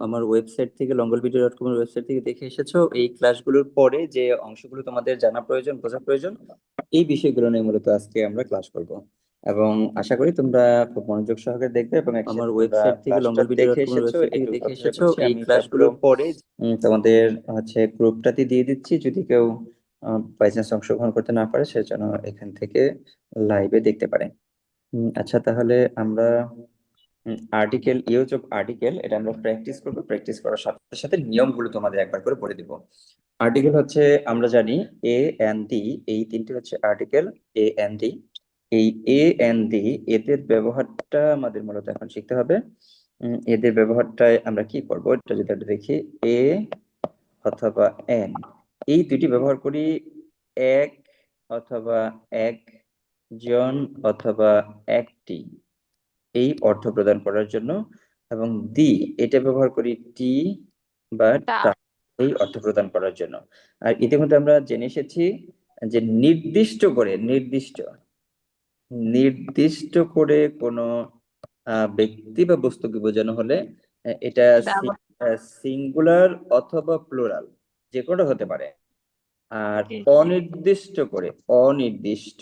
আমার ওয়েবসাইট থেকে লঙ্গলভিডিও dot com এর ওয়েবসাইট থেকে দেখে এসেছ এই ক্লাসগুলোর পরে যে অংশগুলো তোমাদের জানা প্রয়োজন বোঝা প্রয়োজন এই বিষয়গুলো নিয়ে মূলত আজকে আমরা ক্লাস করব। এবং আশা করি তোমরা খুব মনোযোগ সহকারে দেখবে এবং আমার ওয়েবসাইট থেকে লঙ্গলভিডিও ডট কম এর ওয়েবসাইট থেকে দেখে এসেছ এই ক্লাসগুলোর পরে তোমাদের হচ্ছে গ্রুপটাতে দিয়ে দিচ্ছি যদি কেউ বাই চান্স অংশগ্রহণ করতে না পারে সেজন্য এখান থেকে লাইভে দেখতে পারে। আচ্ছা তাহলে আমরা আর্টিকেল ইউজ অফ আর্টিকেল এটা আমরা প্র্যাকটিস করব প্র্যাকটিস করার সাথে সাথে নিয়মগুলো তোমাদের একবার করে পড়ে দিব। আর্টিকেল হচ্ছে, আমরা জানি এ এন ডি এই তিনটি হচ্ছে আর্টিকেল এ এন ডি এই এ এন ডি এদের ব্যবহারটা আমাদের মূলত এখন শিখতে হবে। এদের ব্যবহারটায় আমরা কি করব? এটা যদি আমরা দেখি এ অথবা এন এই দুটি ব্যবহার করি, এক অথবা একজন অথবা একটি। এই অর্থ প্রদান করার জন্য এবং দি এটা ব্যবহার করি টি বা এই অর্থ প্রদান করার জন্য। আর ইতিমধ্যে আমরা জেনে এসেছি যে নির্দিষ্ট করে নির্দিষ্ট নির্দিষ্ট করে কোনো ব্যক্তি বা বস্তুকে বোঝানো হলে এটা সিঙ্গুলার অথবা প্লোরাল যে কোনো হতে পারে। আর অনির্দিষ্ট করে অনির্দিষ্ট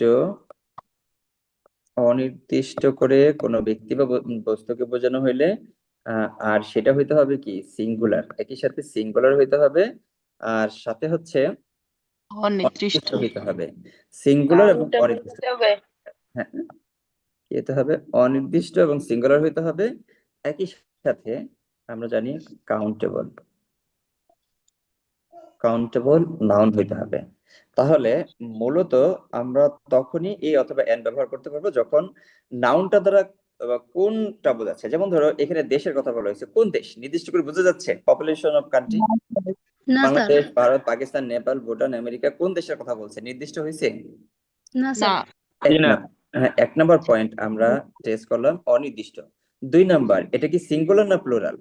অনির্দিষ্ট করে কোনো ব্যক্তি বা বস্তুকে বোঝানো হইলে আর সেটা হইতে হবে কি? সিঙ্গুলার একই সাথে সিঙ্গুলার হইতে হবে আর সাথে হচ্ছে অনির্দিষ্ট। হইতে হবে। সিঙ্গুলার এবং অনির্দিষ্ট। হ্যাঁ। হতে হবে? অনির্দিষ্ট এবং সিঙ্গুলার হইতে হবে। একই সাথে আমরা জানি কাউন্টেবল কাউন্টেবল নাউন হইতে হবে। তাহলে মূলত আমরা তখনই এই অথবা এন ব্যবহার করতে পারব যখন নাউনটা দ্বারা কোনটা বোঝাচ্ছে? যেমন ধরো এখানে দেশের কথা বলা হয়েছে। কোন দেশ? নির্দিষ্ট করে বোঝা যাচ্ছে। Population of country Bangladesh Bharat Pakistan Nepal Bhutan America কোন দেশের কথা বলছে? নির্দিষ্ট হয়েছে? না না। এক নাম- হ্যাঁ এক নাম্বার পয়েন্ট আমরা টেস্ট করলাম অনির্দিষ্ট। দুই নাম্বার এটা কি সিঙ্গুলার না প্লুরাল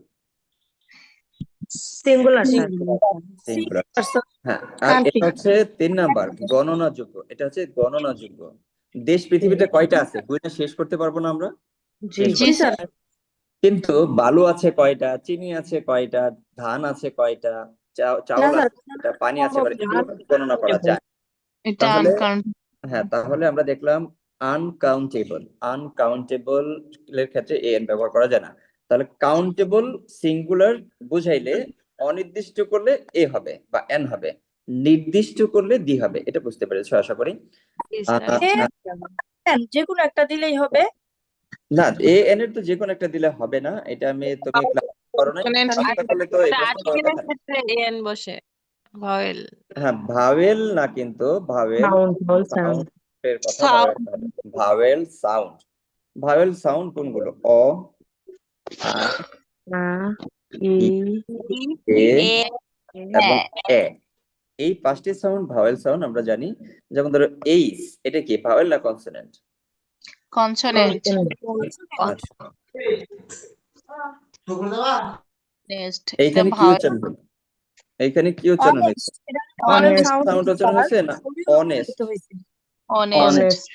সিঙ্গুলার সিঙ্গুলার হ্যাঁ আর এটা হচ্ছে তিন নাম্বার গণনাযোগ্য। এটা হচ্ছে গণনাযোগ্য। দেশ পৃথিবীতে কয়টা আছে? বইটা শেষ করতে পারব না আমরা? জি জি স্যার। কিন্তু বালু আছে কয়টা চিনি আছে কয়টা ধান আছে কয়টা চা- চাউল আছে পানি আছে গণনা করা যায়। তাহলে- হ্যাঁ তাহলে আমরা দেখলাম আনকাউন্টেবল আনকাউন্টেবল এর ক্ষেত্রে এন ব্যবহার করা যায় না। তাহলে কাউন্টেবল সিঙ্গুলার বুঝাইলে অনির্দিষ্ট করলে এ হবে বা এন হবে নির্দিষ্ট করলে দি হবে এটা বুঝতে পেরেছ আশা করি? যে কোনো একটা দিলেই হবে। না এ এন এর তো যে কোনো একটা দিলে হবে না এটা আমি তুমি ক্লাস করো মানে না। এন বসে ভয়েল হ্যাঁ ভাওয়েল না কিন্তু ভাওয়েল সাউন্ড মনে ভাওয়েল সাউন্ড ভাওয়েল সাউন্ড কোনগুলো? অ আ ই এ এবং এ এই পাঁচটি সাউন্ড ভাওয়েল সাউন্ড আমরা জানি যেমন ধরো এইস এটা কি? ভাওয়েল না কনসোনেন্ট কনসোনেন্ট আচ্ছা এইখানে কি উচ্চারণ হলো এইখানে কি উচ্চারণ হয়েছে? সাউন্ড উচ্চারণ হয়েছে না? অনেস্ট অনেস্ট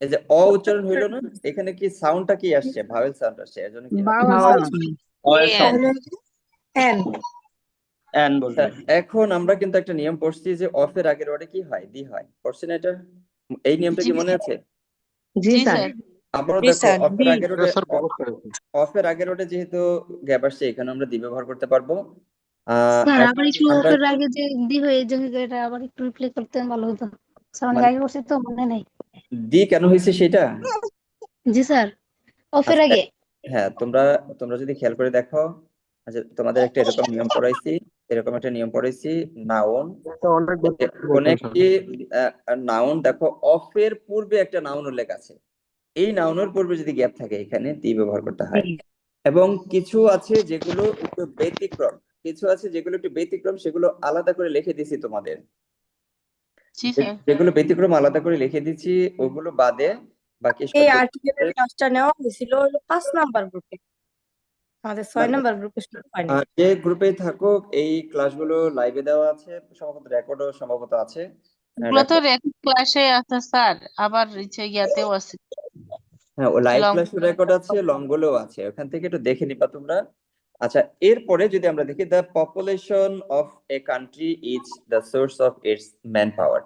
এই যে অ উচ্চারণ হইল না এখানে কি সাউন্ডটা কি আসছে? ভাওয়েল সাউন্ড আসছে এর জন্য কি এখন আমরা কিন্তু একটা নিয়ম পড়ছি যে অফের আগের ওয়ার্ডে কি হয়? দি হয়। পড়ছি না এটা? এই নিয়মটা কি মনে আছে? জি স্যার। আবারও দেখো আগের ওয়ার্ডে আগের ওয়ার্ডে যেহেতু গ্যাপ আসছে এখানে আমরা দি ব্যবহার করতে পারব। আহ, স্যার আবার একটু আমরা ওটার আগে যে দি হয়ে যে এটা আবার একটু রিপ্লে করতে ভালো হতো। স্যার মানে- করছি তো মনে নেই। দি কেন হয়েছে সেটা? জি স্যার। অফের আচ্ছা, আগে। হ্যাঁ তোমরা তোমরা যদি খেয়াল করে দেখো আচ্ছা তোমাদের একটা এরকম নিয়ম পড়াইছি এরকম একটা নিয়ম পড়াইছি নাউন কোন একটি নাউন দেখো অফের পূর্বে একটা নাউন উল্লেখ আছে। এই নাউনের পূর্বে যদি গ্যাপ থাকে এখানে দি ব্যবহার করতে হয়। এবং কিছু আছে যেগুলো একটু ব্যতিক্রম কিছু আছে যেগুলো একটু ব্যতিক্রম সেগুলো আলাদা করে লিখে দিছি তোমাদের। যেগুলো ব্যতিক্রম আলাদা করে লিখে দিচ্ছি ওগুলো বাদে বাকি এই আর্টিকেলের ক্লাসটা নেওয়া হয়েছিল পাঁচ নাম্বার গ্রুপে আমাদের ছয় নাম্বার গ্রুপে শুরু হয়নি যে গ্রুপে থাকুক এই ক্লাসগুলো লাইভে দেওয়া আছে সম্ভবত রেকর্ডও সম্ভবত আছে। এগুলো তো রেকর্ড ক্লাসে আছে স্যার আবার ইয়াতেও আছে। হ্যাঁ ও লাইভ Long- রেকর্ড আছে লং গুলোও আছে। ওখান থেকে একটু দেখে নিবা তোমরা। আচ্ছা এরপরে যদি আমরা দেখি the population of a country is the source of its man power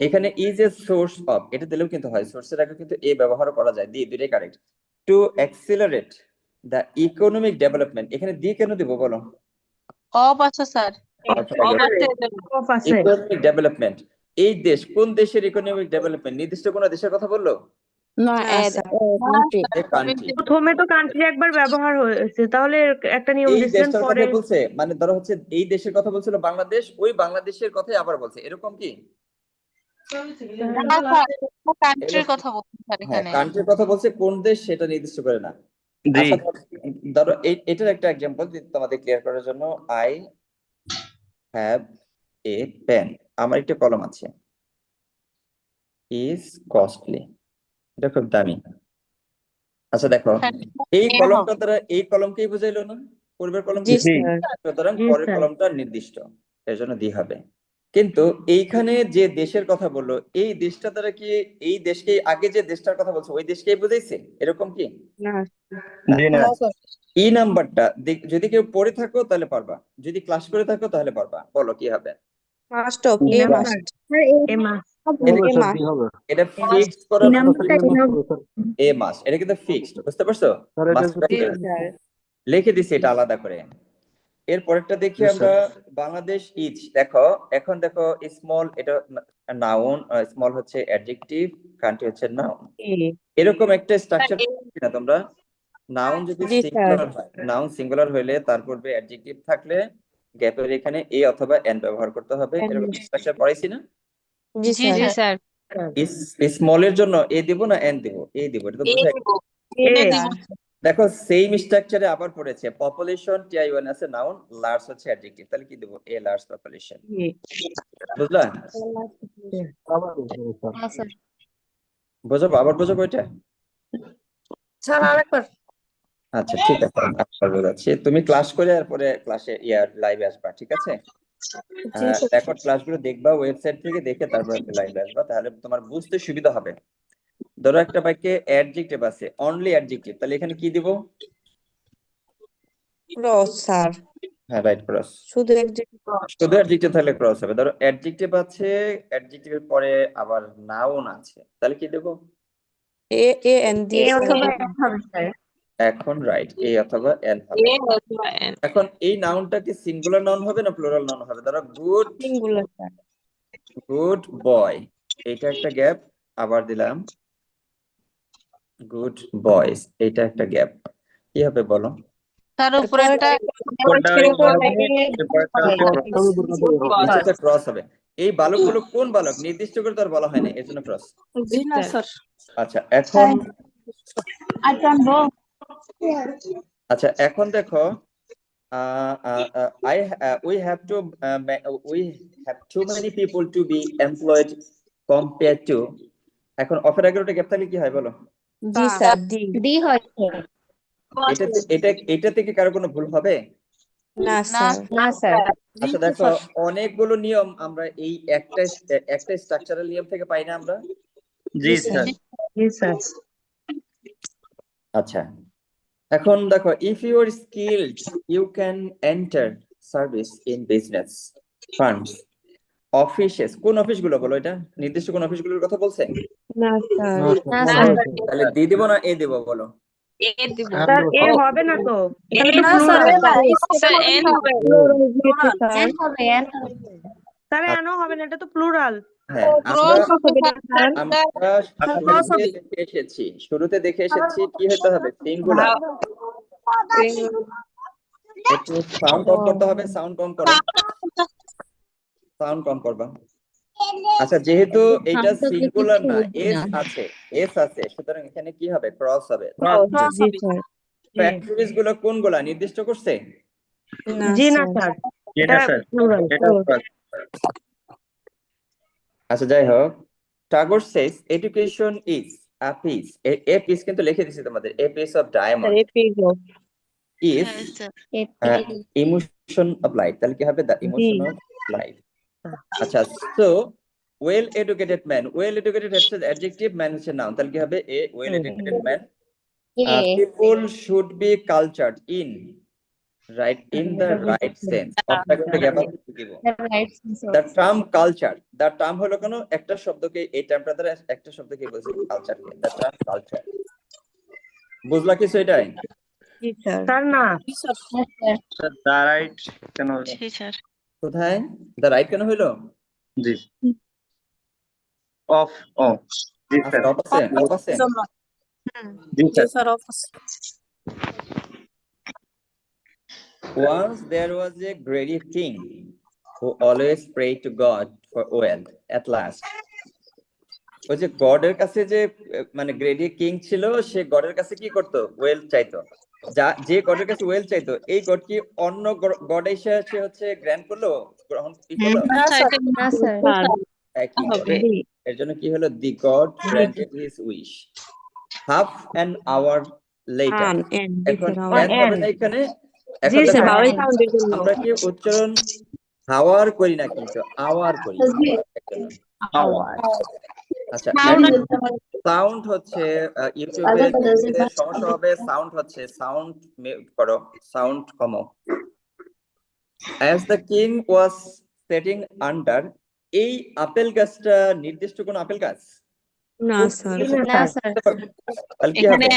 এখানে ইজ এ সোর্স অফ এটা দিলেও কিন্তু হয় সোর্সের আগে কিন্তু এ ব্যবহার করা যায় দি দুটাই correct to accelerate the economic development এখানে দি কেন দিব বলো? অফ আছে স্যার। ইকোনমিক ডেভেলপমেন্ট এই দেশ কোন দেশের ইকোনমিক ডেভেলপমেন্ট নির্দিষ্ট কোন দেশের কথা বলল? না কান্ট্রি প্রথমে তো কান্ট্রি একবার ব্যবহার হয়েছে তাহলে একটা নিয়ম এই দিচ্ছেন দেশটার পরে কথা বলছে মানে ধরো হচ্ছে এই দেশের কথা বলছিল বাংলাদেশ ওই বাংলাদেশের কথাই আবার বলছে এরকম কি? কান্ট্রির কথা বলছি হ্যাঁ এখানে? কান্ট্রির কথা বলছে কোন দেশ সেটা নির্দিষ্ট করে না। জি। আচ্ছা, ধরো এই- এটার একটা এক্সাম্পল তোমাদের ক্লিয়ার করার জন্য আই হ্যাভ এ পেন আমার একটা কলম আছে। ইজ কস্টলি এটা খুব দামি। আচ্ছা দেখো হ্যাঁ, এই কলমটা দ্বারা এই কলমকেই বুঝাইলো না? পূর্বের কলম সুতরাং পরের কলমটা নির্দিষ্ট এর জন্য দি হবে। কিন্তু এইখানে যে দেশের কথা বলল এই দেশটা দ্বারা কি এই দেশকে আগে যে দেশটার কথা বলছে ওই দেশকেই বুঝাইছে? এরকম কি? না জি না। না স্যার ই নাম্বারটা যদি কেউ পড়ে থাকো তাহলে পারবা। যদি ক্লাস করে থাকো তাহলে পারবা। বলো কি হবে? মাস্ট অফ এ মাস্ট এটা- এ মাস্ট এটা ফিক্স করার এ মাস এটা কিন্তু ফিক্সড বুঝতে পারছ? Must be জি fixed। স্যার। লিখে দিছি এটা আলাদা করে। এর পরেরটা দেখি আমরা বাংলাদেশ ইজ দেখো এখন দেখো স্মল এটা নাউন স্মল হচ্ছে অ্যাডজেক্টিভ কান্ট্রি হচ্ছে নাউন এরকম একটা স্ট্রাকচার না তোমরা? নাউন যদি সিঙ্গুলার হয় নাউন সিঙ্গুলার হইলে তার পূর্বে অ্যাডজেক্টিভ থাকলে গ্যাপের এখানে এ অথবা এন ব্যবহার করতে হবে। এরকম স্ট্রাকচার পড়াইছি না? জি জি স্যার। জি স্যার স্মলের জন্য এ দিব না এন দিব? এ দিব এটা তো বুঝে দেখো সেম স্ট্রাকচারে আবার পড়েছে। Population T I one noun large হচ্ছে অ্যাডজেক্টিভ তাহলে কি দেবো? এ লার্জ পপুলেশন বুঝলা হ্যাঁ স্যার। বোঝাবো? আবার বোঝাবো এটা? স্যার আরেকবার আচ্ছা ঠিক আছে আবার বোঝাচ্ছি। তুমি ক্লাস করে এরপরে ক্লাসে ইয়ার লাইভে আসবা ঠিক আছে? রেকর্ড ক্লাসগুলো দেখবা ওয়েবসাইট থেকে দেখে তারপর লাইভে আসবা তাহলে তোমার বুঝতে সুবিধা হবে। ধরো একটা বাক্যে অ্যাডজেক্টিভ আছে অনলি অ্যাডজেক্টিভ তাহলে এখানে কি দিব? ক্রস স্যার হ্যাঁ রাইট ক্রস শুধু একজন শুধু অ্যাডজেক্টিভ তাহলে ক্রস হবে। ধরো অ্যাডজেক্টিভ আছে অ্যাডজেক্টিভের পরে আবার নাউন আছে তাহলে কি দেব? এ এ এন দিয়ে অথবা হবে। স্যার এখন রাইট এ অথবা এন হবে এখন এই নাউনটা কি সিঙ্গুলার নাউন হবে না প্লুরাল নাউন হবে ধরো good singular sir good boy এটা একটা গ্যাপ আবার দিলাম গুড বয়েস এটা একটা গ্যাপ কি হবে বলো তার উপরেরটা নিচেটা ক্রস হবে এই বালকগুলো কোন বালক নির্দিষ্ট করে তার বলা হয় না এর জন্য ক্রস জি না স্যার আচ্ছা এখন আচ্ছা এখন দেখো I we have to we have to many people to be employed compare to এখন অফের আগে ওটা গ্যাপ থাকলে কি হয় বলো? জি স্যার ডি ডি হয় এটা এটা এটা থেকে কারও কোনো ভুল হবে? না স্যার। না স্যার। আচ্ছা দেখো অনেকগুলো নিয়ম আমরা এই একটা একটা স্ট্রাকচারাল নিয়ম থেকে পাই না আমরা? জি স্যার। জি স্যার। আচ্ছা। এখন দেখো if you are skilled you can enter service in business firms offices কোন অফিসগুলো বলো এটা? নির্দিষ্ট কোন অফিসগুলোর কথা বলছে? না স্যার না তাহলে দি দিব না এ দিব বলো? এ দিব। স্যার এ হবে না তো। স্যার এন হবে হবে স্যার এনও হবে না এটা তো প্লুরাল হ্যাঁ এসেছি শুরুতে দেখে এসেছি কি হতে হবে সিঙ্গুলার একটু সাউন্ড কম করতে হবে সাউন্ড কম করো। সাউন্ড কম করবা। আচ্ছা যেহেতু এটা সিঙ্গুলার না এস আছে এস আছে সুতরাং এখানে কি হবে? ক্রস হবে। ফ্যাক্টরিজগুলো কোনগুলা নির্দিষ্ট করছে? জি না স্যার এটা স্যার আচ্ছা যাই হোক। Tagore says education is a piece a piece কিন্তু লিখে দিছি তোমাদের। A piece of diamond a page of is emotion of life তাহলে কি হবে? দ্য ইমোশন অফ লাইফ আচ্ছা so well educated man well educated হচ্ছে অ্যাডজেক্টিভ ম্যান হচ্ছে নাউন তাহলে কি হবে? A well educated man people should be cultured in right in the right sense অর্থাৎ আবার দিব। Right the term culture the term হলো কোনো একটা শব্দকে এই টার্মটা দ্বারা একটা শব্দকে বলছি কালচারকে দ্য টার্ম কালচার বুঝলা কিছু এটাই? জি স্যার না। জি স্যার দা রাইট কেন হলো? জি স্যার কোথায়? দ্য রাইট কেন হইল জি। অফ ও জি আচ্ছা স্যার অফ আছে অফ আছে জি জি sir sir office Once there was a greedy king who always prayed to God for wealth at last. ওই যে গডের কাছে যে মানে গ্রেডি কিং ছিল সে গডের কাছে কি করতো? ওয়েলথ চাইতো। যা যে গডের কাছে ওয়েলথ চাইতো এই গড কি অন্য গড এসে সে হচ্ছে গ্র্যান্ড করল? গ্রহণ কি করল? না স্যার। এর জন্য কি হলো? The god granted his wish half an hour later এখন. এখানে? আমরা কি উচ্চারণ হাওয়ার করি না কিন্তু? আওয়ার করি। আচ্ছা সাউন্ড হচ্ছে ইউটিউবে সমস্যা হবে সাউন্ড হচ্ছে সাউন্ড করো সাউন্ড কমো। As the king was setting under এই আপেল গাছটা নির্দিষ্ট কোন আপেল গাছ? না স্যার না স্যার তাহলে কি হবে?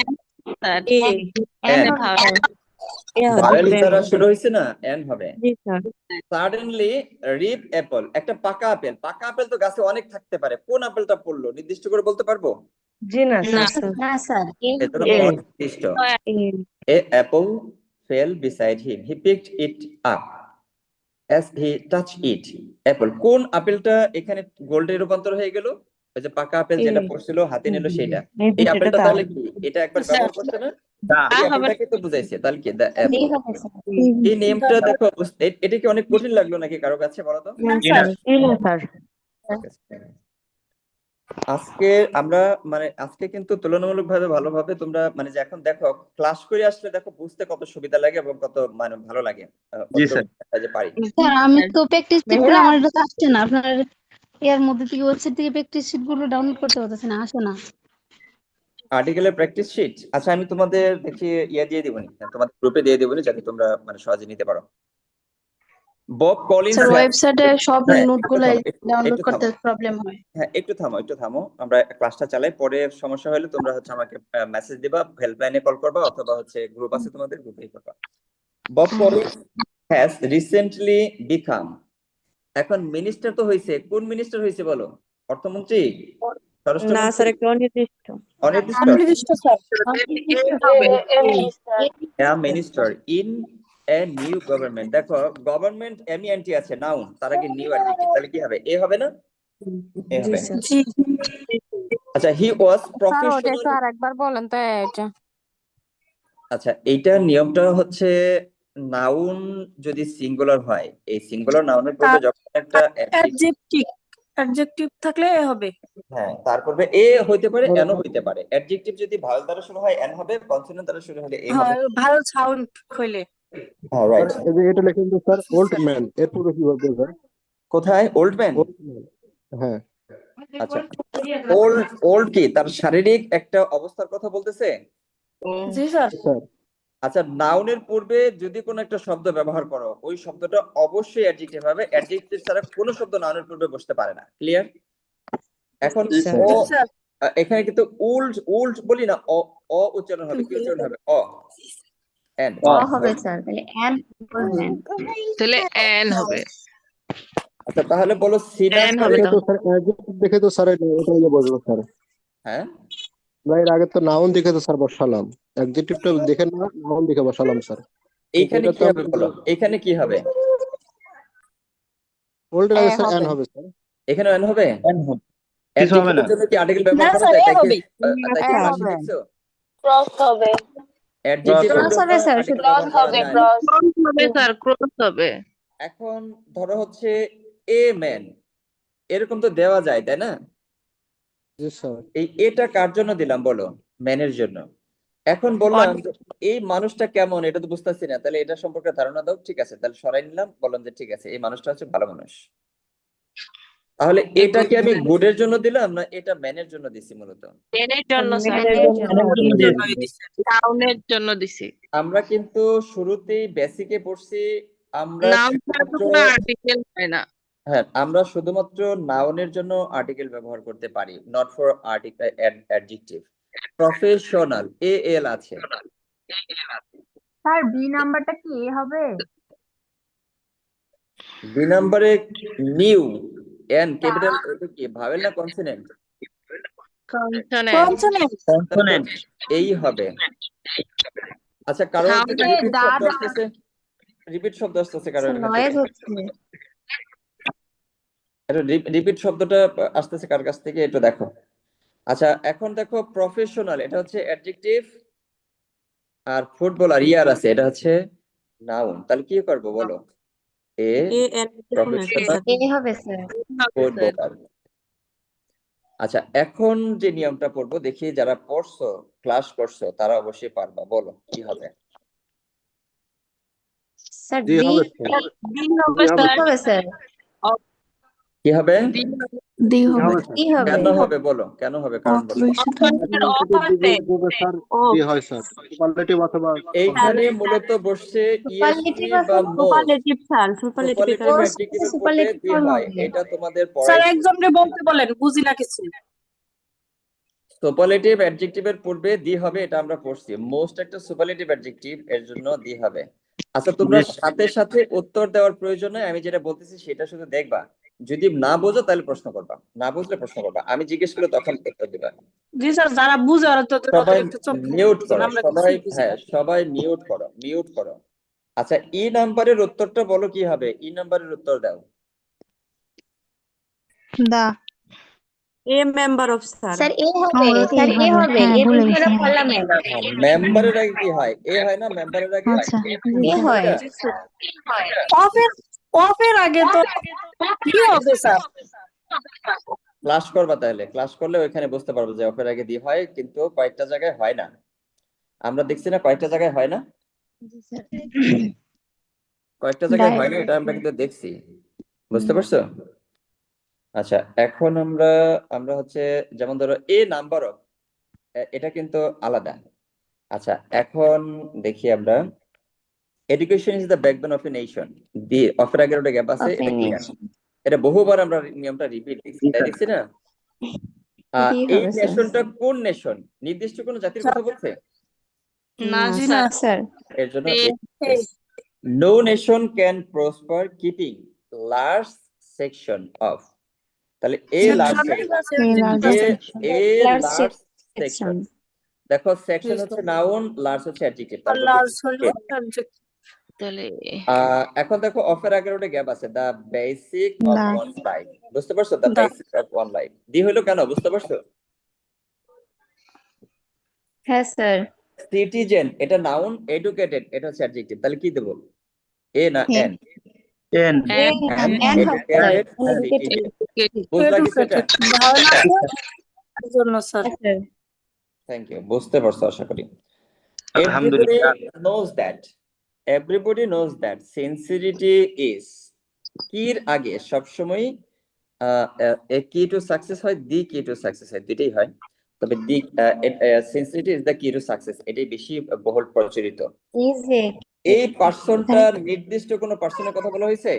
দ্বারা শুরু হয়েছে না? এন হবে। সাডেনলি রিপ অ্যাপল একটা পাকা আপেল। পাকা আপেল তো গাছে অনেক থাকতে পারে। কোন আপেলটা পড়ল? নির্দিষ্ট করে বলতে পারব? জি না sir a. he touched it, apple. কোন আপেলটা এখানে গোল্ডে রূপান্তর হয়ে গেল? ওই যে পাকা আপেল যেটা পড়ছিল হাতে নিল সেটা। এই এই আপেলটা তাহলে কি? এটা একবার ব্যবহার করছে না? তো বুঝাইছে তাহলে কি এই নেমটা দেখো এটা কি অনেক কঠিন লাগল নাকি কারও কাছে বলো তো? না জি স্যার না এই না স্যার আজকে আমরা মানে আজকে কিন্তু তুলনামূলকভাবে ভালোভাবে তোমরা মানে যে এখন দেখো ক্লাস করে আসলে দেখো বুঝতে কত সুবিধা লাগে এবং কত মানে ভালো লাগে আহ, জি, কত স্যার। কাজে পারি। আমি তো প্র্যাকটিস আমার আসছে না। আপনার এর মধ্যে থেকে ওয়েবসাইট থেকে প্র্যাকটিস শিটগুলো ডাউনলোড করতে পারতেছি না আসে না। আর্টিকেলের প্র্যাকটিস শিট আচ্ছা আমি তোমাদের দেখি ইয়া দিয়ে দিবনি। তোমাদের গ্রুপে দিয়ে দিবনি যাতে তোমরা মানে সহজে নিতে পারো। বব কলিন্স স্যার ওয়েবসাইটে সব হ্যাঁ, নোটগুলো ডাউনলোড করতে প্রবলেম হয়। হ্যাঁ একটু থামো একটু থামো। আমরা ক্লাসটা চালাই পরে সমস্যা হলে তোমরা হচ্ছে আমাকে মেসেজ দিবা হেল্পলাইনে কল করবা অথবা হচ্ছে গ্রুপ আছে তোমাদের গ্রুপেই করবা। Bob Collins has recently become এখন মিনিস্টার তো হয়েছে কোন মিনিস্টার হয়েছে বলো? অর্থমন্ত্রী? না স্যার একটা অনির্দিষ্ট অনির্দিষ্ট minister in a new government. দেখো government M E noun T আগে নিউ তাহলে কি হবে? এ হবে না? এ হবে। আচ্ছা হি ওয়াজ প্রফেশনাল একটু আরেকবার বলেন তো এটা আচ্ছা এইটা নিয়মটা হচ্ছে নাউন যদি সিঙ্গুলার হয়। এই সিঙ্গুলার নাউনের পূর্বে যখন একটা অ্যাডজেক্টিভ অ্যাডজেক্টিভ থাকলে এ হবে। হ্যাঁ তারপরে এ হইতে পারে এনও হইতে পারে। অ্যাডজেক্টিভ যদি ভাওয়েল দ্বারা শুরু হয় এন হবে কনসোনেন্ট দ্বারা শুরু হলে এ হবে। হয় ভালো সাউন্ড হইলে। হ্যাঁ রাইট এই যে এটা লেখেন তো স্যার ওল্ড ম্যান এর পূর্বে কি বলতে স্যার? কোথায়? ওল্ড ম্যান হ্যাঁ। আচ্ছা ওল্ড ওল্ড কি? তার শারীরিক একটা অবস্থার কথা বলতেছে? জি স্যার। স্যার। আচ্ছা নাউনের পূর্বে যদি কোনো একটা শব্দ ব্যবহার করো ওই শব্দটা অবশ্যই অ্যাডজেক্টিভ হবে। অ্যাডজেক্টিভ ছাড়া কোনো শব্দ নাউনের পূর্বে বসতে পারে না। ক্লিয়ার এখন ও এখানে কিন্তু উল্ট উল্ট বলি না অ অ উচ্চারণ হবে কি উচ্চারণ হবে? অ। এন্ড অ হবে স্যার তাহলে এন তাহলে এন হবে। আচ্ছা তাহলে বলো হবে দেখে তো। স্যার অ্যাডজেক্টিভ দেখে তো স্যার ইয়ে স্যার হ্যাঁ? এর আগে তো নাউন দেখে তো স্যার বসালাম। অ্যাডজেক্টিভটা দেখে না নাউন দেখে বসালাম স্যার। এইখানে কি হবে? বলো এখানে কি হবে? ওল্ড এর আগে স্যার এন হবে স্যার। এখানে এন হবে? এন হবে। কিছু হবে না। কি আর্টিকেল ব্যবহার করা যায়? এ তাই কি হবে। আহ, কি মাসি দেখছ ক্রস হবে এখন ধরো হচ্ছে এ ম্যান এরকম তো দেওয়া যায় তাই না? এই এটা কার জন্য দিলাম বলো? ম্যানের জন্য। এখন বললাম এই মানুষটা কেমন? এটা তো বুঝতেছি না। তাহলে এটা সম্পর্কে ধারণা দাও। ঠিক আছে তাহলে সরাই নিলাম। বললাম যে ঠিক আছে এই মানুষটা হচ্ছে ভালো মানুষ। তাহলে এটা কি আমি গুডের জন্য দিলাম না এটা ম্যানের জন্য দিছি মূলত? নাউনের জন্য দিছি। আমরা কিন্তু শুরুতেই বেসিকে পড়ছি আমরা হয় আমরা শুধুমাত্র নাউনের জন্য আর্টিকেল ব্যবহার করতে পারি not for article adjective professional a L আছে। স্যার বি নাম্বারটা কি এ হবে? দুই নম্বরে নিউ এন ক্যাপিটাল এটা কি? ভাবেল না কনসোনেন্ট কনসোনেন্ট এই হবে। আচ্ছা কারও Sound থেকে এ রিপিট শব্দ। আসতেছে রিপিট শব্দ আসতেছে কারও নয়েজ হচ্ছে। রিপিট শব্দটা আসতেছে কার কাছ থেকে একটু দেখো। আচ্ছা এখন দেখো প্রফেশনাল এটা হচ্ছে অ্যাডজেক্টিভ আর ফুটবলার ইয়ার আছে এটা হচ্ছে নাউন তাহলে কি করব বলো? এ এ এন প্রফেশনাল এ হবে স্যার ফুটবলার আচ্ছা এখন যে নিয়মটা পড়ব দেখি যারা পড়ছো ক্লাস করছ তারা অবশ্যই পারবা বলো কি হবে? স্যার হবে স্যার ডি জি হবে হবে স্যার হবে স্যার কি হবে? ডি ডি হবে। কি হবে। কেন হবে বলো? কেন হবে? কারণ বলো। অপশনের অফ আছে স্যার জি হয় স্যার সুপারলেটিভ অথবা এইখানে মূলত বসছে ইএসপি বা superlative sir superlative superlative Most অ্যাডজেক্টিভের পরে superlative দি form হয়। এটা তোমাদের স্যার একজনকে বলতে বলেন বুঝি না কিছু। সুপারলেটিভ অ্যাডজেক্টিভের পূর্বে দি হবে এটা আমরা পড়ছি। মোস্ট একটা সুপারলেটিভ অ্যাডজেক্টিভ এর জন্য দি হবে। আচ্ছা তোমরা সাথে সাথে উত্তর দেওয়ার প্রয়োজন আমি যেটা বলতেছি সেটা শুধু দেখবা। যদি না বোঝো তাহলে প্রশ্ন করবা। না বুঝলে প্রশ্ন করবা। আমি জিজ্ঞেস করলে তখন উত্তর দিবা। জি স্যার যারা বুঝে ওরা তো সবাই মিউট করো। আমরা সবাই। হ্যাঁ সবাই মিউট করো মিউট করো। আচ্ছা ই নাম্বারের উত্তরটা বলো কি হবে? ই নাম্বারের উত্তর দাও। The. A member of sir sir a হবে। স্যার এ এ হবে, হ্যাঁ, এর ভিতরে হ্যাঁ। কলাম এ মেম্বারের আগে কি হয়? এ হয় না? মেম্বারের আগে আচ্ছা। এ হয় অফের অফের আগে তো কি হবে স্যার ক্লাস করবা তাহলে। ক্লাস করলে ওইখানে বুঝতে পারব যে অফের আগে দিয়ে হয় কিন্তু কয়েকটা জায়গায় হয় না। আমরা দেখছি না কয়েকটা জায়গায় হয় না? কয়েকটা জায়গায় হয় না এটা আমরা কিন্তু দেখছি। বুঝতে পারছ? আচ্ছা এখন আমরা আমরা হচ্ছে যেমন ধরো এ নাম্বার অফ এটা কিন্তু আলাদা। আচ্ছা এখন দেখি আমরা। Education is the backbone of a nation the অফের আগে ওটা গ্যাপ আছে এটা বহুবার আমরা নিয়মটা রিপিট দেখছি। তাই দেখছি না? এই নেশনটা কোন নেশন নির্দিষ্ট কোন জাতির কথা বলছে? না জি স্যার না স্যার এর জন্য a- no nation can prosper keeping large section of তাহলে Large large section. দেখো সেকশন হচ্ছে নাউন লার্জ হচ্ছে অ্যাডজেক্টিভ আল্লাহ হলো তাহলে আহ এখন দেখো অফের আগের ওটা গ্যাপ আছে। The basic of one life বুঝতে পারছ? The. Basic of one life the হলো কেন? বুঝতে পারছ? হ্যাঁ স্যার। সিটিজেন এটা নাউন এডুকেটেড এটা হচ্ছে অ্যাডজেক্টিভ তাহলে কি দেবো? এ না। এন এন থ্যাংক ইউ বুঝতে পারছ আশা করি। আলহামদুলিল্লাহ। Everybody knows that everybody that that is is কির আগে সবসময় এ কি টু সাকসেস হয় দি কি টু সাকসেস হয় দুইটাই হয়। তবে the sincerity is the key to success এটাই বেশি বহুল প্রচলিত। ইজ এই পার্সনটার নির্দিষ্ট কোনো পার্সনের কথা বলা হয়েছে?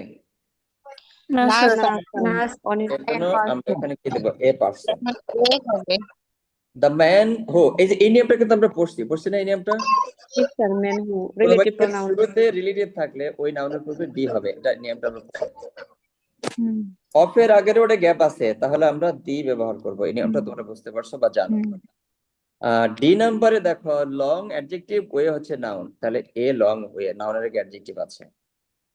না না স্যার না অনেক আমরা এখানে কি দেবো? এ পার্সন। দ্য ম্যান হো এই যে এই নিয়মটা কিন্তু আমরা পড়ছি পড়ছি না এই নিয়মটা? স্যার হু কোনো রিলেটিভ বাক্যের প্রোনাউন শুরুতে রিলেটিভ থাকলে ওই নাউনের পূর্বে ডি হবে এটা নিয়মটা আমরা অফের আগের ওটা গ্যাপ আছে তাহলে আমরা দি ব্যবহার করব এই নিয়মটা তোমরা বুঝতে পারছ বা জানো। ডি নাম্বারে দেখো লং অ্যাডজেক্টিভ ওয়ে হচ্ছে নাউন তাহলে এ লং ওয়ে নাউনের আগে অ্যাডজেক্টিভ আছে।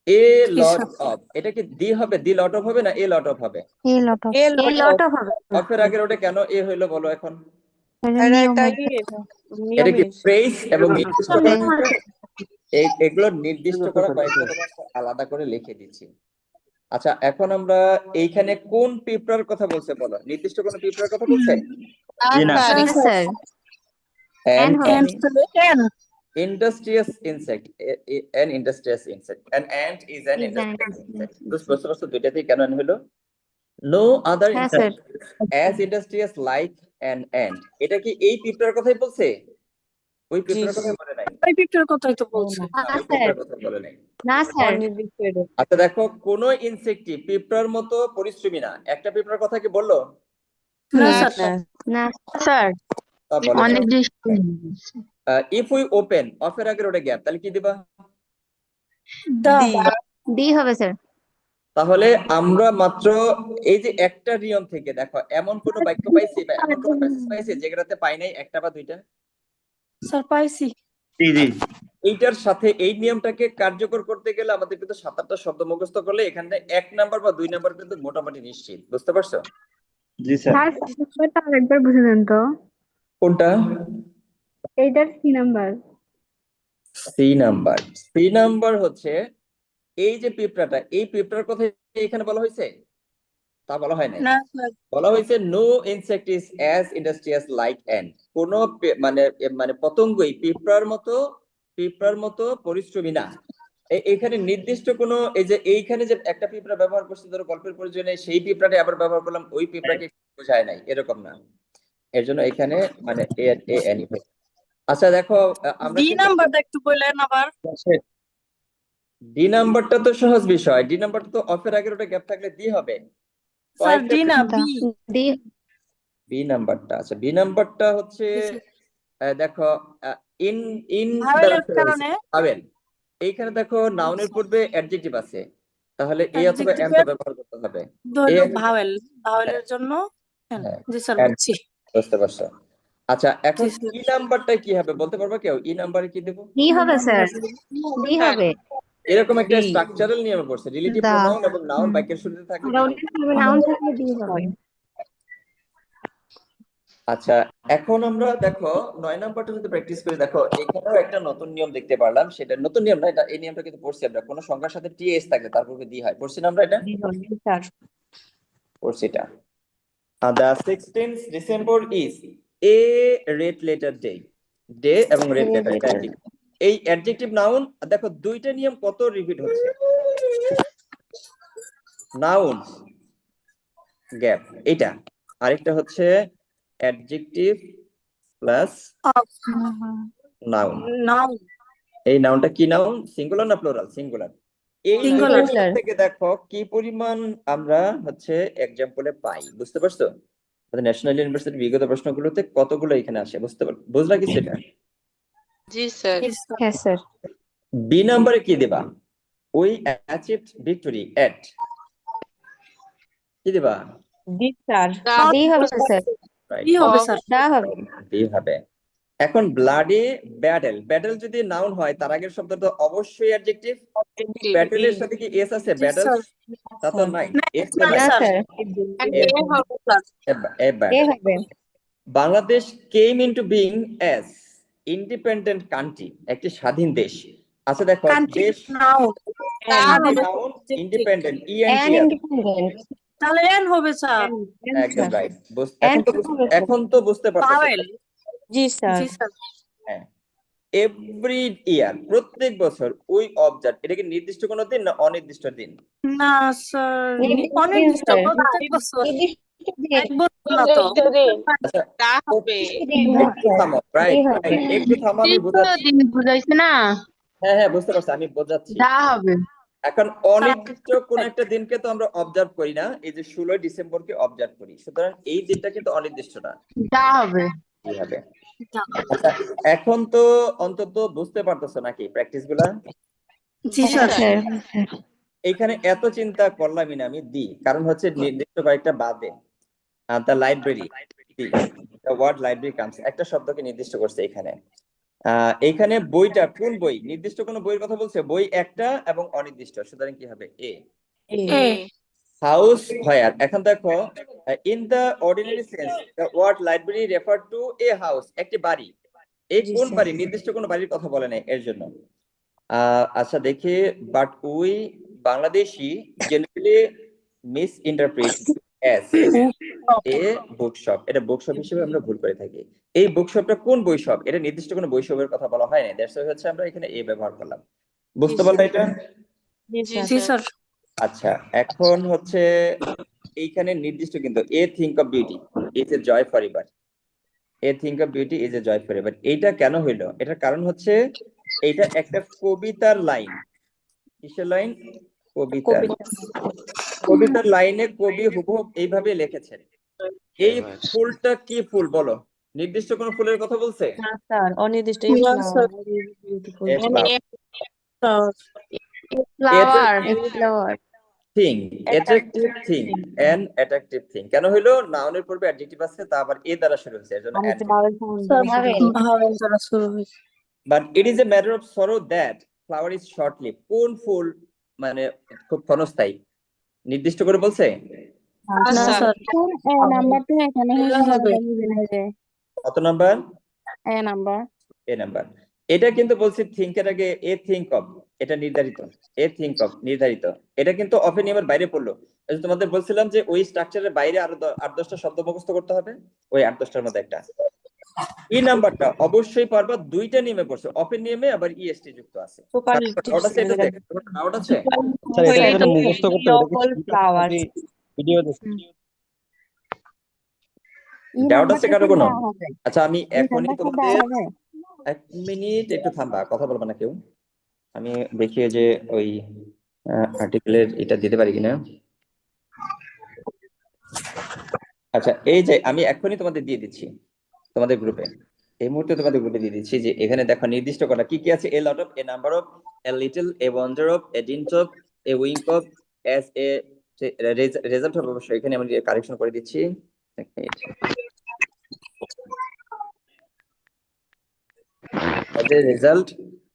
এ লট অফ এটা কি দি হবে দি লট অফ হবে না এ লট অফ হবে? A lot of a lot of হবে। অফের আগের ওটা কেন এ হইল বলো এখন? এটা কি ফ্রেজ এবং এগুলো নির্দিষ্ট করা কয়েকটা আলাদা করে লিখে দিচ্ছি আচ্ছা এখন আমরা এইখানে কোন পিঁপড়ার কথা বলছে বলো? নির্দিষ্ট কোন পিঁপড়ার কথা বলছে? জি না। স্যার স্যার an And হবে। industrious insect. A- a- an industrious insect. An ant is an Is an industrious industrious insect. বুঝতে পারছ দুইটাতেই কেন হলো? No other sir as industrious like and and এটা কি এই পিঁপড়ার কথাই বলছে? ওই পিঁপড়ার কথাই বলে নাই? ওই পিকটার কথাই তো বলছে। না স্যার। পিঁপড়ার। আচ্ছা দেখো কোন ইনসেক্টই পিঁপড়ার মতো পরিশ্রমী না। একটা পিঁপড়ার কথা কি বলল? না স্যার। না না স্যার। তা ইফ উই ওপেন অফের আগের ওটা গ্যাপ তাহলে কি দিবা? দা। দি হবে স্যার। তাহলে আমরা মাত্র এই যে একটা নিয়ম থেকে দেখো এমন কোন বাক্য পাইছি বা এমন কোন প্যাসেজ পাইছি যেগুলোতে পাই নাই একটা বা দুইটা? স্যার পাইছি। জি জি। এইটার সাথে এই নিয়মটাকে কার্যকর করতে গেলে আমাদের কিন্তু সাত আটটা শব্দ মুখস্থ করলে এখানে এক নাম্বার বা দুই নাম্বার কিন্তু মোটামুটি নিশ্চিত বুঝতে পারছ? জি স্যার। আরেকবার বুঝে দেন তো। কোনটা? এইটার C number. C number. C number হচ্ছে এই যে পিঁপড়াটা এই পিঁপড়ার কথা এখানে বলা হয়েছে তা বলা হয় না বলা হয়েছে no insect is as industrious like and কোন মানে মানে পতঙ্গই পিঁপড়ার মতো পিঁপড়ার মতো পরিশ্রমী না এখানে নির্দিষ্ট কোনো এই যে এইখানে যে একটা পিঁপড়া ব্যবহার করছে ধরো গল্পের প্রয়োজনে সেই পিঁপড়াটা আবার ব্যবহার করলাম ওই পিঁপড়াকে বোঝায় নাই এরকম না এর জন্য এখানে মানে এ এ আচ্ছা দেখো আমরা ডি নাম্বারটা একটু বললেন আবার ডি নাম্বারটা তো সহজ বিষয়। ডি নাম্বারটা তো অফের আগের ওটা গ্যাপ থাকলে ডি হবে। স্যার ডি না বি ডি বি নাম্বারটা আচ্ছা বি নাম্বারটা হচ্ছে দেখো ইন ইন ভাওয়েল এইখানে দেখো নাউনের পূর্বে অ্যাডজেক্টিভ আছে। তাহলে এ অথবা এন্ড এর- ব্যবহার করতে হবে। ভাওয়েল ভাওয়েলের জন্য হ্যাঁ, জি স্যার বুঝছি বুঝতে পারছ। আচ্ছা এখন ই নাম্বারটা কি হবে? বলতে পারবে কেউ? ই নাম্বারে কি দেবো? ডি হবে স্যার ডি হবে। এরকম একটা স্ট্রাকচারাল নিয়মে পড়ছে রিলেটিভ প্রোনাউন এবং নাউন বাক্যের শুরুতে থাকলে নাউন থাকলে ডি হবে আচ্ছা এখন আমরা দেখো নয় নাম্বারটা যদি প্র্যাকটিস করে দেখো এখানেও একটা নতুন নিয়ম দেখতে পারলাম সেটা নতুন নিয়ম না এটা এই নিয়মটা কিন্তু পড়ছি আমরা। কোনো সংখ্যার সাথে টিএস থাকলে তার পূর্বে দি হয়। পড়ছি না আমরা এটা? পড়ছি এটা। The sixteenth December is a red letter day day এবং রেড লেটার. এই অ্যাডজেক্টিভ নাউন দেখো দুইটা নিয়ম কত রিপিট হচ্ছে? নাউন গ্যাপ এটা আরেকটা হচ্ছে অ্যাডজেক্টিভ প্লাস নাউন নাও এই নাউনটা কি নাউন সিঙ্গুলার না প্লুরাল সিঙ্গুলার এই. থেকে দেখো কি পরিমাণ আমরা হচ্ছে এক্সাম্পলে পাই বুঝতে পারছ? ন্যাশনাল ইউনিভার্সিটির বিগত প্রশ্নগুলোতে কতগুলো এখানে আসে বুঝতে পার বুঝলা কি সেটা? জি স্যার হ্যাঁ স্যার বি নাম্বারে কি দেবা? উই অ্যাচিভড ভিক্টোরি এট কি দেবা? স্যার ডি হবে স্যার হবে স্যার ডা হবে. হবে. এখন ব্লাডি ব্যাটেল ব্যাটেল যদি নাউন হয় তার আগের শব্দ তো অবশ্যই অ্যাডজেক্টিভ ব্যাটেলের সাথে কি এস আছে? ব্যাটেল স্যার তা তো নাই. এস এ এ হবে Bangladesh came into being as independent country একটি স্বাধীন দেশ। আচ্ছা দেখো দেশ ইন্ডিপেন্ডেন্ট ই এন ইন্ডিপেন্ডেন্ট তাহলে এন হবে স্যার একদম রাইট এখন তো বুঝতে পারছ ভাওয়েল জি স্যার জি এভরি ইয়ার প্রত্যেক বছর উই অবজার্ভ এটা কি নির্দিষ্ট কোনো দিন না অনির্দিষ্ট দিন? না স্যার অনির্দিষ্ট প্রত্যেক বছর। আচ্ছা আমি বোঝাচ্ছি। হ্যাঁ হ্যাঁ বুঝতে পারছি আমি বোঝাচ্ছি। যা হবে। এখন অনির্দিষ্ট কোন একটা দিনকে তো আমরা অবজার্ভ করি না এই যে ষোলোই ডিসেম্বরকে অবজার্ভ করি। সুতরাং এই দিনটা কিন্তু অনির্দিষ্ট না। হবে। আচ্ছা এখন তো অন্তত বুঝতে পারতেছো নাকি প্র্যাকটিসগুলা? জি হ্যাঁ, স্যার স্যার এত চিন্তা করলামই না আমি দি। কারণ হচ্ছে নির্দিষ্ট কয়েকটা বাদে। The library the word library comes একটা শব্দকে নির্দিষ্ট করছে এখানে। আহ এইখানে বইটা কোন বই? নির্দিষ্ট কোন বইয়ের কথা বলছে? বই একটা এবং অনির্দিষ্ট। সুতরাং কি হবে? এ হাউস হোয়ার এখন দেখো in the ordinary sense the word library refer to a house একটি বাড়ি। এই কোন বাড়ি? নির্দিষ্ট কোন বাড়ির কথা বলে নাই এর জন্য। আহ, আচ্ছা দেখি but we Bangladeshi generally misinterpret a bookshop এটা বুকশপ হিসেবে আমরা ভুল করে থাকি। এই বুকশপটা কোন বইশপ এটা নির্দিষ্ট কোনো বইশপের কথা বলা হয় না দ্যাটস হচ্ছে আমরা এখানে এ ব্যবহার করলাম। বুঝতে পারলে এটা? জি জি স্যার। আচ্ছা এখন হচ্ছে এইখানে নির্দিষ্ট কিন্তু a thing of beauty is a joy forever a thing of beauty is a joy forever এইটা কেন হইল? এটার কারণ হচ্ছে এইটা একটা কবিতার লাইন। কিসের লাইন? কবিতার। কবিতার লাইনে কবি হুবহু এইভাবে লিখেছেন। এই ফুলটা কি ফুল বলো? নির্দিষ্ট কোন ফুলের কথা বলছে? না স্যার অনির্দিষ্ট thing attractive thing an attractive thing কেন হইল? নাউনের পূর্বে অ্যাডজেক্টিভ আছে তা আবার এ দ্বারা শুরু হয়েছে এর জন্য আর হচ্ছে vowel sound স্যার, দিয়ে vowel। শুরু হয়। ভাবেন যারা শুরু হয়েছে but it is a matter of sorrow that flower is short live কোন ফুল মানে খুব ক্ষণস্থায়ী? নির্দিষ্ট করে বলছে? না স্যার নাম্বারটা এখানে হবে। কত number? A number. A number. এটা কিন্তু বলছি থিঙ্কের আগে এ থিঙ্ক অফ এটা নির্ধারিত। এ থিঙ্ক অফ নির্ধারিত। এটা কিন্তু অফে নিয়মের বাইরে পড়ল। তোমাদের বলছিলাম যে ওই স্ট্রাকচারের বাইরে আরও আট দশটা শব্দ মুখস্থ করতে হবে। ওই আট দশটার মধ্যে একটা। ই নাম্বারটা অবশ্যই পারবা দুইটা নিয়মে পড়ছে। অফের নিয়মে আবার ইএসটি যুক্ত আছে। ডাউট আছে? এটাতে ডাউট আছে স্যার এটা এটা মুখস্থ করতে হবে। Local flowers. ডাউট আছে কারও কোনো? আচ্ছা আমি এখনই তোমাদের এক মিনিট একটু থামবা কথা বলবা না কেউ। আমি দেখি যে ওই আর্টিকেলের এটা দিতে পারি কিনা। আচ্ছা এই যে আমি এখনই তোমাদের দিয়ে দিচ্ছি। তোমাদের গ্রুপে এই মুহূর্তে তোমাদের গ্রুপে দিয়ে দিচ্ছি যে এখানে দেখো নির্দিষ্ট করা কি কি আছে a lot of a number of a little a wonder of a dint of a wink of as a result হবে অবশ্যই এখানে আমি কারেকশন করে দিচ্ছি result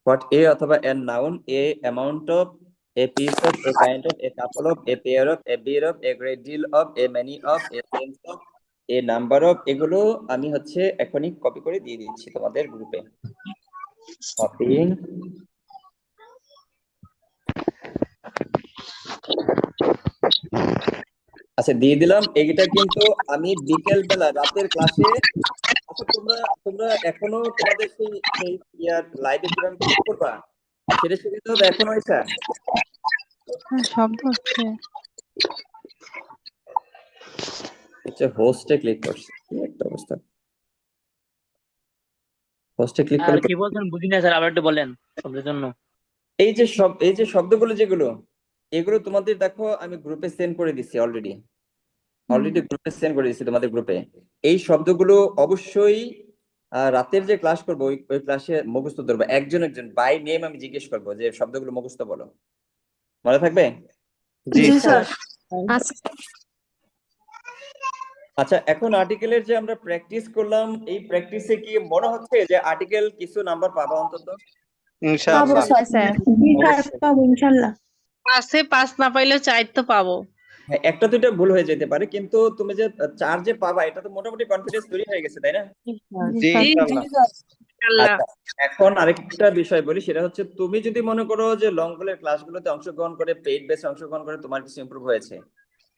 what a অথবা a noun a amount of a many of a a number of এগুলো আমি হচ্ছে এখনই কপি করে দিয়ে দিচ্ছি তোমাদের গ্রুপে কপি আচ্ছা দিয়ে দিলাম। এইটা কিন্তু আমি বিকেল বেলা রাতের ক্লাসে আচ্ছা তোমরা তোমরা এখনও তোমাদের সেই সেই ইয়ার লাইভে কীভাবে ক্লিক করবা? সেটা হবে, এখনও শব্দ হচ্ছে। হচ্ছে হোস্টে ক্লিক করছি। কি একটা অবস্থা। হোস্টে ক্লিক করে কি বলছেন? বুঝি না স্যার আবার একটু বলেন শব্দের জন্য। এই যে সব এই যে শব্দগুলো যেগুলো এগুলো তোমাদের দেখো আমি গ্রুপে সেন্ড করে দিচ্ছি অলরেডি অলরেডি গ্রুপে সেন্ড করে দিচ্ছি তোমাদের গ্রুপে এই শব্দগুলো অবশ্যই আহ, রাতের যে ক্লাস করব ওই ওই ক্লাসে মুখস্থ ধরবো। একজন একজন বাই নেম আমি জিজ্ঞেস করব যে শব্দগুলো মুখস্থ বলো। মনে থাকবে? জি জি স্যার। আচ্ছা এখন আর্টিকেলের যে আমরা প্র্যাকটিস করলাম এই প্র্যাকটিসে কি মনে হচ্ছে যে আর্টিকেল কিছু নাম্বার পাবা অন্তত? ইনশাআল্লাহ। পাবো ইনশাল্লাহ পাশে পাস না পাইলেও চার তো পাবো। হ্যাঁ একটা দুইটা ভুল হয়ে যেতে পারে কিন্তু তুমি যে চার যে পাবা এটা তো মোটামুটি কনফিডেন্স তৈরি হয়ে গেছে তাই না? জি আচ্ছা, এখন আরেকটা বিষয় বলি সেটা হচ্ছে তুমি যদি মনে করো যে লং গোলের ক্লাসগুলোতে অংশগ্রহণ করে পেইড বেস অংশগ্রহণ করে তোমার কিছু ইমপ্রুভ হয়েছে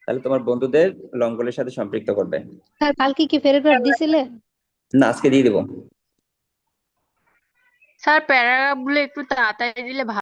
তাহলে তোমার বন্ধুদের লঙ্গলের গোলের সাথে সম্পৃক্ত করবে। স্যার কালকে কি ফেরত দিছিলে? না আজকে দিয়ে দেব। স্যার প্যারাগ্রাফগুলো একটু তাড়াতাড়ি দিলে ভালো